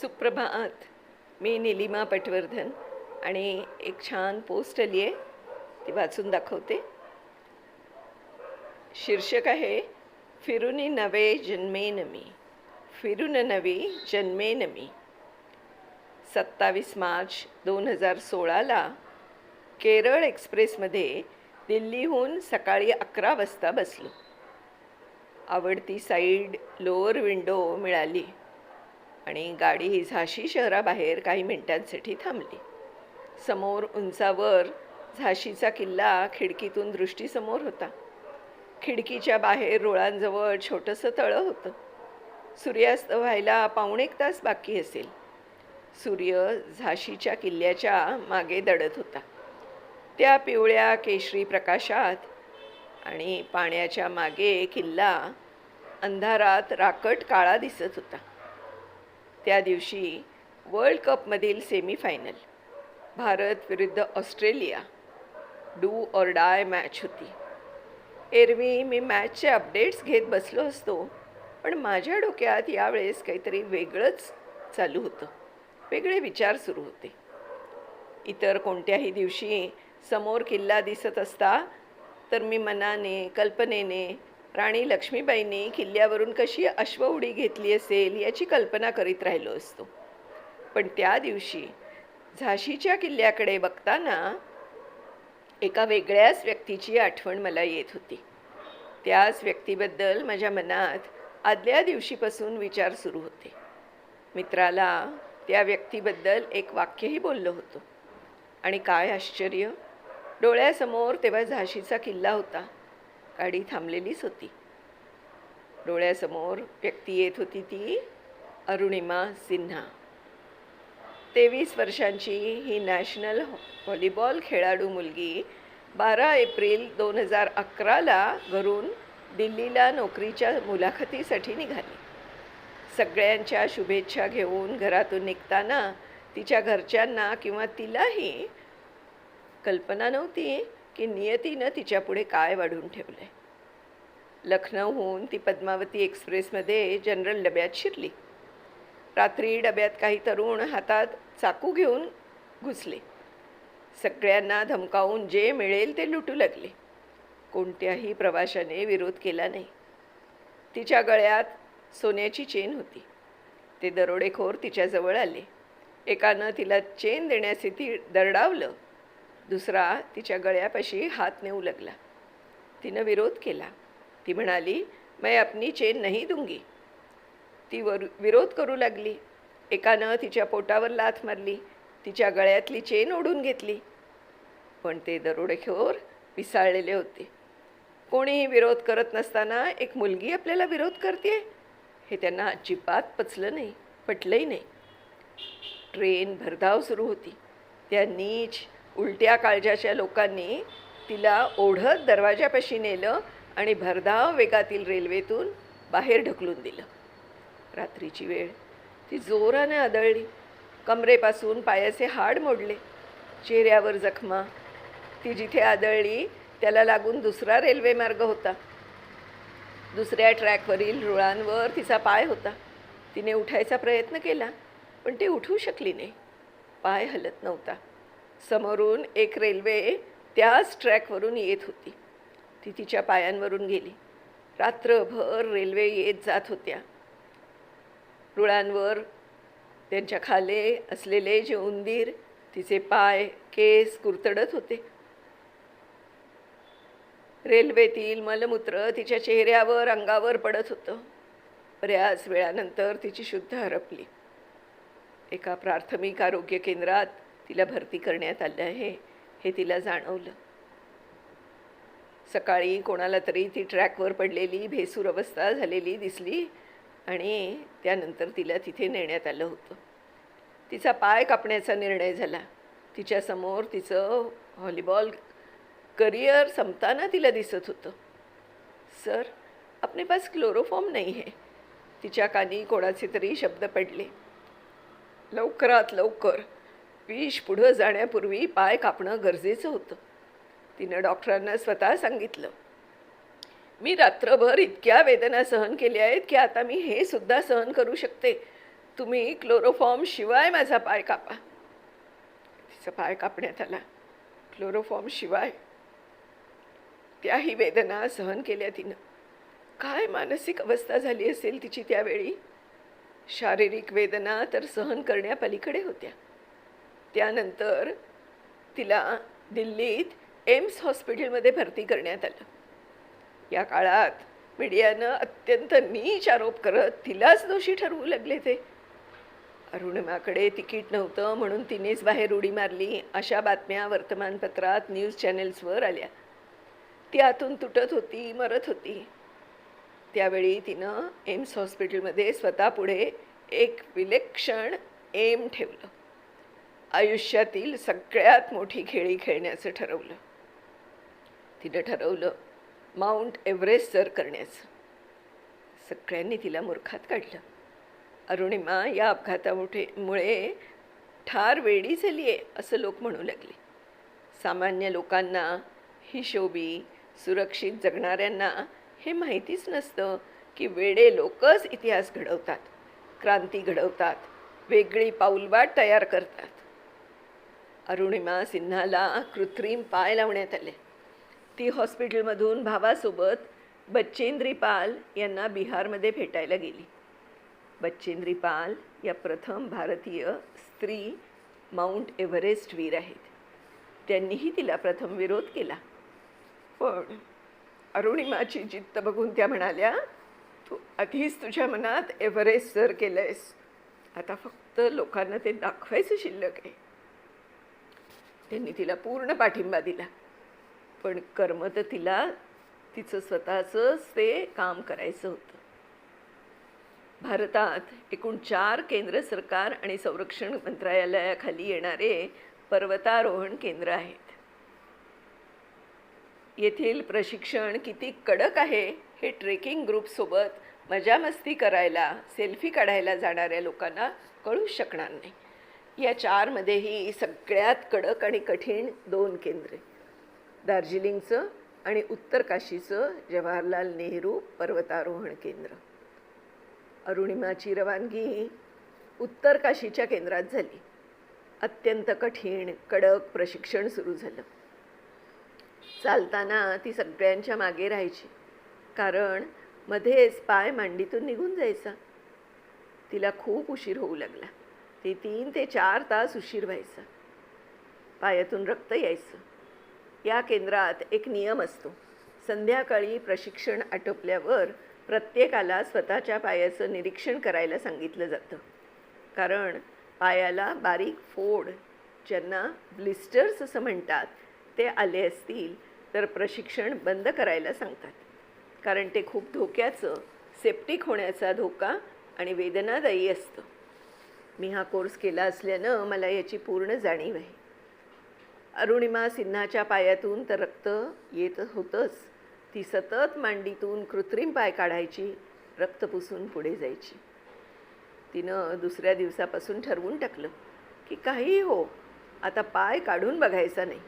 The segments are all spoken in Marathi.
सुप्रभात. मी निलिमा पटवर्धन आणि एक छान पोस्ट आली आहे ती वाचून दाखवते. शीर्षक आहे फिरुनी नवे जन्मेन मी. फिरून नवे जन्मेन मी. सत्तावीस मार्च दोन हजार सोळाला केरळ एक्सप्रेसमध्ये दिल्लीहून सकाळी अकरा वाजता बसलो. आवडती साईड लोअर विंडो मिळाली. आणि गाडी झाशी शहराबाहेर काही मिनिटांसाठी थांबली. समोर उंचावर झाशीचा किल्ला खिडकीतून दृष्टीसमोर होता. खिडकीच्या बाहेर रुळांजवळ छोटंसं तळं होतं. सूर्यास्त व्हायला पाऊणेक तास बाकी असेल. सूर्य झाशीच्या किल्ल्याच्या मागे दडत होता. त्या पिवळ्या केशरी प्रकाशात आणि पाण्याच्या मागे किल्ला अंधारात राकट काळा दिसत होता. त्या दिवशी वर्ल्ड कपमधील सेमीफायनल भारत विरुद्ध Australia do or die match होती. एरवी मी मॅचचे अपडेट्स घेत बसलो असतो पण माझ्या डोक्यात यावेळेस काहीतरी वेगळंच चालू होतं. वेगळे विचार सुरू होते. इतर कोणत्याही दिवशी समोर किल्ला दिसत असता तर मी मनाने कल्पनेने राणी लक्ष्मीबाईंनी किल्ल्यावरून कशी अश्वउडी घेतली असेल याची कल्पना करीत राहिलो असतो. पण त्या दिवशी झाशीच्या किल्ल्याकडे बघताना एका वेगळ्याच व्यक्तीची आठवण मला येत होती. त्याच व्यक्तीबद्दल माझ्या मनात आदल्या दिवशीपासून विचार सुरू होते. मित्राला त्या व्यक्तीबद्दल एक वाक्यही बोललो होतो. आणि काय आश्चर्य डोळ्यासमोर तेव्हा झाशीचा किल्ला होता. गाडी थांबलेलीच होती. डोळ्यासमोर व्यक्ती येत होती ती अरुणिमा सिन्हा. तेवीस वर्षांची ही नॅशनल व्हॉलीबॉल खेळाडू मुलगी बारा एप्रिल दोन हजार अकराला घरून दिल्लीला नोकरीच्या मुलाखतीसाठी निघाली. सगळ्यांच्या शुभेच्छा घेऊन घरातून निघताना तिच्या घरच्यांना किंवा तिलाही कल्पना नव्हती की नियतीनं तिच्यापुढे काय वाढून ठेवलं आहे लखनौहून ती पद्मावती एक्सप्रेसमध्ये जनरल डब्यात शिरली. रात्री डब्यात काही तरुण हातात चाकू घेऊन घुसले. सगळ्यांना धमकावून जे मिळेल ते लुटू लागले. कोणत्याही प्रवाशाने विरोध केला नाही. तिच्या गळ्यात सोन्याची चेन होती. ते दरोडेखोर तिच्याजवळ आले. एकानं तिला चेन देण्यासाठी ती दरडावलं. दुसरा तिच्या गळ्यापाशी हात नेऊ लागला. तिनं विरोध केला. ती म्हणाली मैं अपनी चेन नाही दूंगी. ती वर विरोध करू लागली. एकानं तिच्या पोटावर लाथ मारली. तिच्या गळ्यातली चेन ओढून घेतली. पण ते दरोडेखोर पिसाळलेले होते. कोणीही विरोध करत नसताना एक मुलगी आपल्याला विरोध करते हे त्यांना अजिबात पचलं नाही पटलंही नाही. ट्रेन भरधाव सुरू होती. त्या नीच उलट्या काळजाच्या लोकांनी तिला ओढत दरवाजापाशी नेलं आणि भरधाव वेगातील रेल्वेतून बाहेर ढकलून दिलं. रात्रीची वेळ. ती जोराने आदळली. कमरेपासून पायाचे हाड मोडले. चेहऱ्यावर जखमा. ती जिथे आदळली त्याला लागून दुसरा रेल्वे मार्ग होता. दुसऱ्या ट्रॅकवरील रुळांवर तिचा पाय होता. तिने उठायचा प्रयत्न केला पण ती उठू शकली नाही. पाय हलत नव्हता. समोरून एक रेल्वे त्याच ट्रॅकवरून येत होती. ती तिच्या पायांवरून गेली. रात्रभर रेल्वे येत जात होत्या. रुळांवर त्यांच्या खाले असलेले जे उंदीर तिचे पाय केस कुरतडत होते. रेल्वेतील मलमूत्र तिच्या चेहऱ्यावर अंगावर पडत होतं. बऱ्याच वेळानंतर तिची शुद्ध हरपली. एका प्राथमिक आरोग्य केंद्रात तिला भरती करण्यात आलं आहे हे तिला जाणवलं. सकाळी कोणाला तरी ती ट्रॅकवर पडलेली भेसूर अवस्था झालेली दिसली आणि त्यानंतर तिला तिथे नेण्यात आलं होतं. तिचा पाय कापण्याचा निर्णय झाला. तिच्यासमोर तिचं व्हॉलीबॉल करिअर संपताना तिला दिसत होतं. सर आपने पास क्लोरोफॉर्म नाही आहे. तिच्या कानी कोणाचे तरी शब्द पडले. लवकरात लवकर विष पुढं जाण्यापूर्वी पाय कापणं गरजेचं होतं. तिनं डॉक्टरांना स्वतः सांगितलं मी रात्रभर इतक्या वेदना सहन केल्या आहेत की आता मी हे सुद्धा सहन करू शकते. तुम्ही क्लोरोफॉर्म शिवाय माझा पाय कापा. तिचा पाय कापण्यात आला. क्लोरोफॉर्म शिवाय त्याही वेदना सहन केल्या तिनं. काय मानसिक अवस्था झाली असेल तिची त्यावेळी? शारीरिक वेदना तर सहन करण्यापलीकडे होत्या. त्यानंतर तिला दिल्लीत एम्स हॉस्पिटलमध्ये भरती करण्यात आलं. या काळात मीडियानं अत्यंत नीच आरोप करत तिलाच दोषी ठरवू लागले ते. अरुणिमाकडे तिकीट नव्हतं म्हणून तिनेच बाहेर उडी मारली अशा बातम्या वर्तमानपत्रात न्यूज चॅनेल्सवर आल्या. ती आतून तुटत होती मरत होती. त्यावेळी तिनं एम्स हॉस्पिटलमध्ये स्वतःपुढे एक विलक्षण एम ठेवलं. आयुष्यातील सगळ्यात मोठी खेळी खेळण्याचं ठरवलं. तिनं ठरवलं माउंट एव्हरेस्ट सर करण्याचं. सगळ्यांनी तिला मूर्खात काढलं. अरुणिमा या अपघातामुठे मुळे ठार वेडी झाली आहे असं लोक म्हणू लागले. सामान्य लोकांना हिशोबी सुरक्षित जगणाऱ्यांना हे माहितीच नसतं की वेडे लोकच इतिहास घडवतात क्रांती घडवतात वेगळी पाऊलवाट तयार करतात. अरुणिमा सिन्हाला कृत्रिम पाय लावण्यात आले. ती हॉस्पिटलमधून भावासोबत बच्चेंद्री पाल यांना बिहारमध्ये भेटायला गेली. बच्चेंद्री पाल या प्रथम भारतीय स्त्री माउंट एव्हरेस्ट वीर आहेत. त्यांनीही तिला प्रथम विरोध केला. पण अरुणिमाची जिद्द बघून त्या म्हणाल्या तू आधीच तुझ्या मनात एव्हरेस्ट सर आहेस आता फक्त लोकांना ते दाखवायचं शिल्लक आहे. त्यांनी तिला पूर्ण पाठिंबा दिला. पण कर्म तर तिला तिचं स्वतःचंच ते काम करायचं होतं. भारतात एकूण चार केंद्र सरकार आणि संरक्षण मंत्रालयाखाली येणारे पर्वतारोहण केंद्र आहेत. येथील प्रशिक्षण किती कडक आहे हे ट्रेकिंग ग्रुपसोबत मजामस्ती करायला सेल्फी काढायला जाणाऱ्या लोकांना कळू शकणार नाही. या चारमध्येही सगळ्यात कडक आणि कठीण दोन केंद्रे. दार्जिलिंगचं आणि उत्तर काशीचं जवाहरलाल नेहरू पर्वतारोहण केंद्र. अरुणिमाची रवानगी उत्तर काशीच्या केंद्रात झाली. अत्यंत कठीण कडक प्रशिक्षण सुरू झालं. चालताना ती सगळ्यांच्या मागे राहायची. कारण मध्येच पाय मांडीतून निघून जायचा. तिला खूप उशीर होऊ लागला. ते तीन ते चार तास उशीर व्हायचा. पायातून रक्त यायचं. या केंद्रात एक नियम असतो. संध्याकाळी प्रशिक्षण आटोपल्यावर प्रत्येकाला स्वतःच्या पायाचं निरीक्षण करायला सांगितलं जातं. कारण पायाला बारीक फोड ज्यांना ब्लिस्टर्स असं म्हणतात ते आले असतील तर प्रशिक्षण बंद करायला सांगतात. कारण ते खूप धोक्याचं सेप्टिक होण्याचा धोका आणि वेदनादायी असतं. मी हा कोर्स केला असल्यानं मला याची पूर्ण जाणीव आहे. अरुणिमा सिन्हाच्या पायातून तर रक्त येत होतंच. ती सतत मांडीतून कृत्रिम पाय काढायची रक्त पुसून पुढे जायची. तिनं दुसऱ्या दिवसापासून ठरवून टाकलं की काहीही हो आता पाय काढून बघायचा नाही.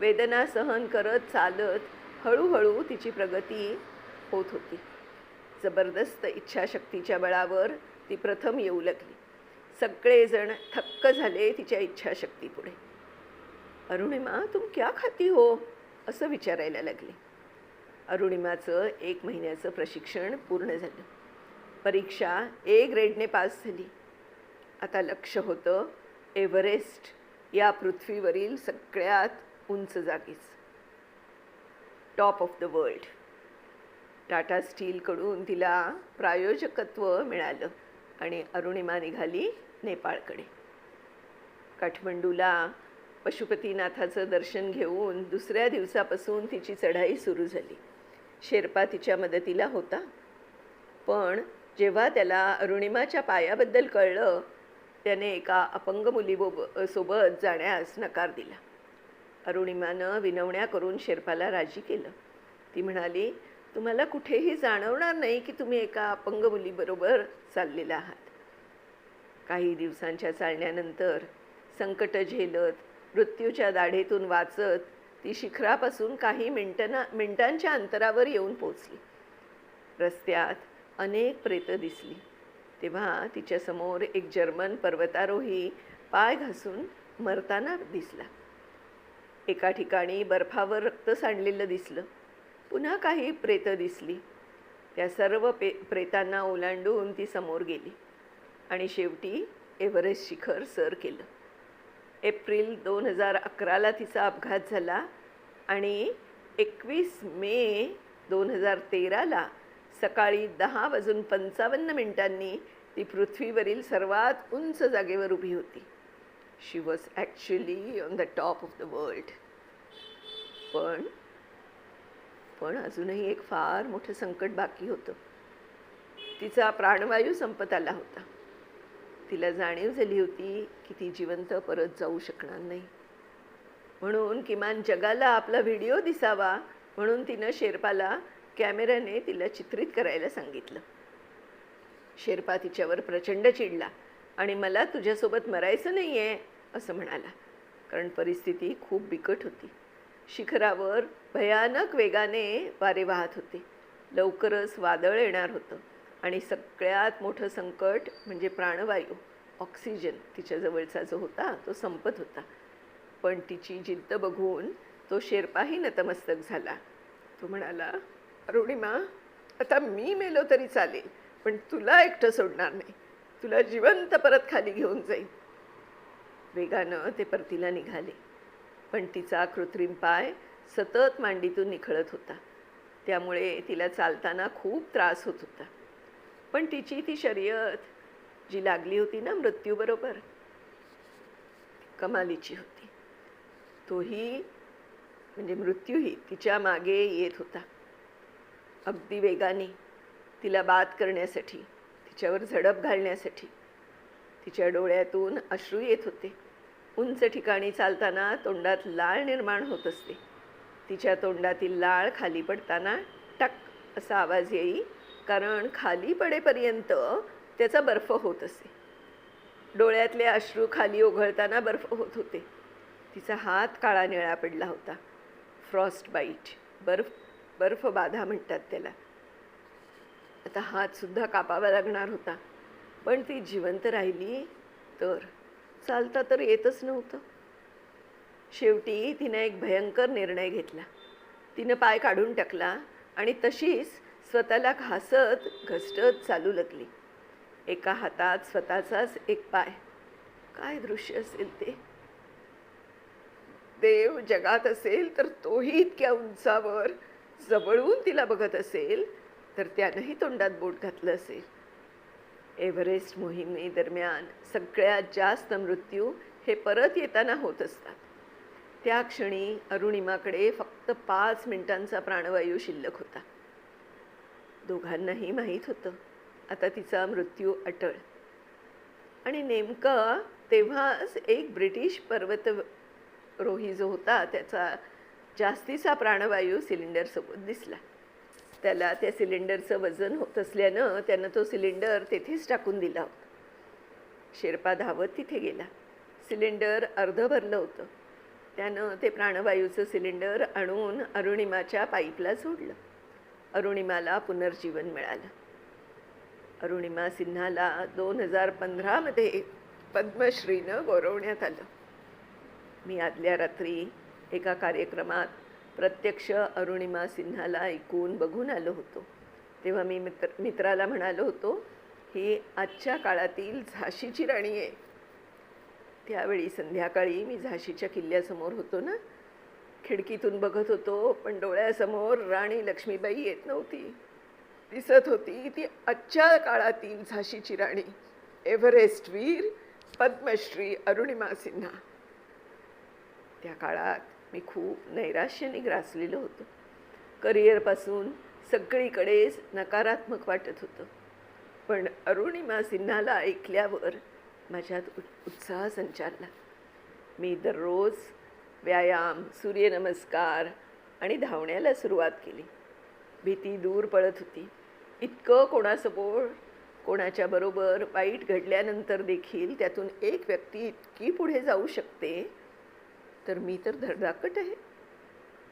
वेदना सहन करत चालत हळूहळू तिची प्रगती होत होती. जबरदस्त इच्छाशक्तीच्या बळावर ती प्रथम येऊ लागली. सगळेजण थक्क झाले तिच्या इच्छाशक्तीपुढे अरुणिमा तुम क्या खाती हो? असं विचारायला लागले. अरुणिमाचं एक महिन्याचं प्रशिक्षण पूर्ण झालं. परीक्षा ए ग्रेडने पास झाली. आता लक्ष होतं एव्हरेस्ट या पृथ्वीवरील सगळ्यात उंच जागीच. Top of the world Tata स्टीलकडून तिला प्रायोजकत्व मिळालं. आणि अरुणिमा निघाली नेपाळकडे. काठमांडूला पशुपतीनाथाचं दर्शन घेऊन दुसऱ्या दिवसापासून तिची चढाई सुरू झाली. शेर्पा तिच्या मदतीला होता. पण जेव्हा त्याला अरुणिमाच्या पायाबद्दल कळलं त्याने एका अपंग मुलीबोब सोबत जाण्यास नकार दिला. अरुणिमानं विनवण्या करून शेर्पाला राजी केलं. ती म्हणाली तुम्हाला कुठेही जाणवणार नाही की तुम्ही एका अपंग मुलीबरोबर चाललेला आहात. काही दिवसांच्या चालण्यानंतर संकट झेलत मृत्यूच्या दाढेतून वाचत ती शिखरापासून काही मिनटना मिनटांच्या अंतरावर येऊन पोचली रस्त्यात अनेक प्रेतं दिसली. तेव्हा तिच्यासमोर एक जर्मन पर्वतारोही पाय घासून मरताना दिसला. एका ठिकाणी बर्फावर रक्त सांडलेलं दिसलं. पुन्हा काही प्रेतं दिसली. त्या सर्व पे प्रेतांना ओलांडून ती समोर गेली आणि शेवटी एव्हरेस्ट शिखर सर केलं. एप्रिल दोन हजार अकराला तिचा अपघात झाला आणि एकवीस मे दोन हजार तेराला सकाळी दहा वाजून पंचावन्न मिनिटांनी ती पृथ्वीवरील सर्वात उंच जागेवर उभी होती. She was actually on the top of the world पण पण अजूनही एक फार मोठं संकट बाकी होतं. तिचा प्राणवायू संपत आला होता. तिला जाणीव झाली होती की ती जिवंत परत जाऊ शकणार नाही. म्हणून किमान जगाला आपला व्हिडिओ दिसावा म्हणून तिनं शेर्पाला कॅमेऱ्याने तिला चित्रित करायला सांगितलं. शेर्पा तिच्यावर प्रचंड चिडला आणि मला तुझ्यासोबत मरायचं नाही आहे असं म्हणाला. कारण परिस्थिती खूप बिकट होती. शिखरावर भयानक वेगाने वारे वाहत होते. लवकरच वादळ येणार होतं आणि सगळ्यात मोठं संकट म्हणजे प्राणवायू. ऑक्सिजन तिच्याजवळचा जो होता तो संपत होता. पण तिची जिद्द बघून तो शेर्पाही नतमस्तक झाला. तो म्हणाला अरुणिमा आता मी मेलो तरी चालेल पण तुला एकटं सोडणार नाही. तुला जिवंत परत खाली घेऊन जाईल वेगानं ते परतीला निघाले. पण तिचा कृत्रिम पाय सतत मांडीतून निखळत होता. त्यामुळे तिला चालताना खूप त्रास होत होता. पण तिची ती शर्यत जी लागली होती ना मृत्यूबरोबर कमालीची होती. तोही म्हणजे मृत्यूही तिच्यामागे येत होता. अगदी वेगाने तिला बाद करण्यासाठी तिच्यावर झडप घालण्यासाठी तिच्या डोळ्यातून अश्रू येत होते. उंच ठिकाणी चालताना तोंडात लाळ निर्माण होत असते. तिच्या तोंडातील लाळ खाली पडताना टक असा आवाज येई कारण खाली पडेपर्यंत त्याचा बर्फ होत असे. डोळ्यातले अश्रू खाली ओघळताना बर्फ होत होते. तिचा हात काळा निळा पडला होता. फ्रॉस्ट बाईट बर्फ बर्फ बाधा म्हणतात त्याला. आता हातसुद्धा कापावा लागणार होता. पण ती जिवंत राहिली तर चालता तर येतच नव्हतं. शेवटी तिनं एक भयंकर निर्णय घेतला. तिनं पाय काढून टाकला आणि तशीच स्वतःला घासत घसटत चालू लागली. एका हातात स्वतःचाच एक पाय. काय दृश्य असेल ते? देव जगात असेल तर तोही इतक्या उंचावर जवळून तिला बघत असेल तर त्यानंही तोंडात बोट घातलं असेल. एव्हरेस्ट मोहिमेदरम्यान सगळ्यात जास्त मृत्यू हे परत येताना होत असतात. त्या क्षणी अरुणिमाकडे फक्त पाच मिनिटांचा प्राणवायू शिल्लक होता. दोघांनाही माहीत होतं आता तिचा मृत्यू अटळ. आणि नेमकं तेव्हाच एक ब्रिटिश पर्वतरोही जो होता त्याचा जास्तीचा प्राणवायू सिलेंडरसोबत दिसला. त्याला त्या सिलेंडरचं वजन होत असल्यानं त्यानं तो सिलेंडर तेथेच टाकून दिला. होता शेर्पा धावत तिथे गेला. सिलेंडर अर्ध भरलं होतं. त्यानं ते प्राणवायूचं सिलेंडर आणून अरुणिमाच्या पाईपला सोडलं. अरुणिमाला पुनर्जीवन मिळालं. अरुणिमा सिन्हाला दोन हजार पंधरामध्ये पद्मश्रीनं गौरवण्यात आलं. मी आदल्या रात्री एका कार्यक्रमात प्रत्यक्ष अरुणिमा सिन्हाला ऐकून बघून आलो होतो. तेव्हा मी मित्र मित्राला म्हणालो होतो ही आजच्या काळातील झाशीची राणी आहे. त्यावेळी संध्याकाळी मी झाशीच्या किल्ल्यासमोर होतो ना. खिडकीतून बघत होतो पण डोळ्यासमोर राणी लक्ष्मीबाई येत नव्हती. दिसत होती ती आजच्या काळातील झाशीची राणी. एव्हरेस्ट वीर पद्मश्री अरुणिमा सिन्हा. त्या काळात मी खूप नैराश्याने ग्रासलेलो होतो. करिअरपासून सगळीकडेच नकारात्मक वाटत होतं. पण अरुणिमा सिन्हाला ऐकल्यावर माझ्यात उत्साह संचारला. मी दररोज व्यायाम सूर्यनमस्कार आणि धावण्याला सुरुवात केली. भीती दूर पळत होती. इतकं कोणासमोर कोणाच्या बरोबर वाईट घडल्यानंतर देखील त्यातून एक व्यक्ती इतकी पुढे जाऊ शकते तर मी तर धडधाकट आहे.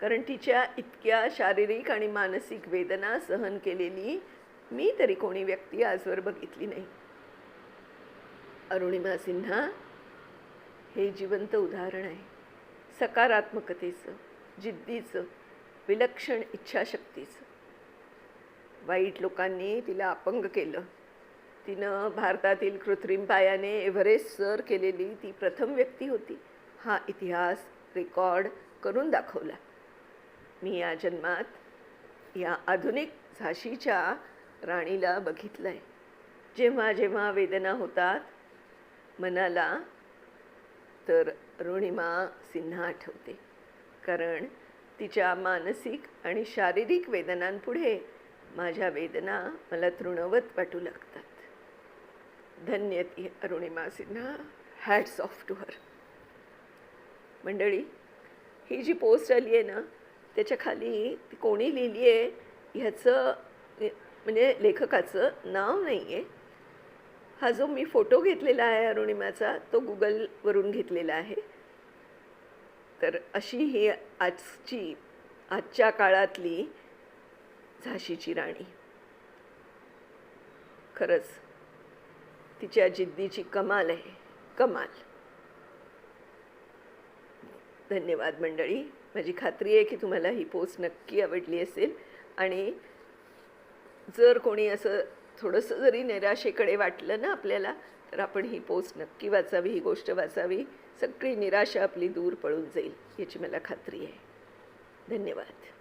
कारण तिच्या इतक्या शारीरिक आणि मानसिक वेदना सहन केलेली मी तरी कोणी व्यक्ती आजवर बघितली नाही. अरुणिमा सिन्हा हे जिवंत उदाहरण आहे. सकारात्मकतेचं जिद्दीचं विलक्षण इच्छाशक्तीचं. वाईट लोकांनी तिला अपंग केलं. तिनं भारतातील कृत्रिम पायाने एव्हरेस्ट सर केलेली ती प्रथम व्यक्ती होती. हा इतिहास रेकॉर्ड करून दाखवला. मी या जन्मात या आधुनिक झाशीच्या राणीला बघितलं आहे जेव्हा जेव्हा वेदना होतात मनाला तर अरुणिमा सिन्हा आठवते. कारण तिच्या मानसिक आणि शारीरिक वेदनांपुढे माझ्या वेदना मला तृणवत वाटू लागतात. धन्य ती Arunima Sinha. Hats off to her मंडळी ही जी पोस्ट आली आहे ना त्याच्याखाली ती कोणी लिहिली आहे ह्याचं म्हणजे लेखकाचं नाव नाही आहे हा जो मी फोटो घेतलेला आहे अरुणिमाचा तो गुगलवरून घेतलेला आहे. तर अशी ही आजची आजच्या काळातली झाशीची राणी. खरंच तिच्या जिद्दीची कमाल आहे कमाल. धन्यवाद मंडळी. माझी खात्री आहे की तुम्हाला ही पोस्ट नक्की आवडली असेल. आणि जर कोणी असं थोडंसं जरी निराशेकडे वाटलं ना आपल्याला तर आपण ही पोस्ट नक्की वाचावी ही गोष्ट वाचावी. सगळी निराशा आपली दूर पळून जाईल याची मला खात्री आहे. धन्यवाद.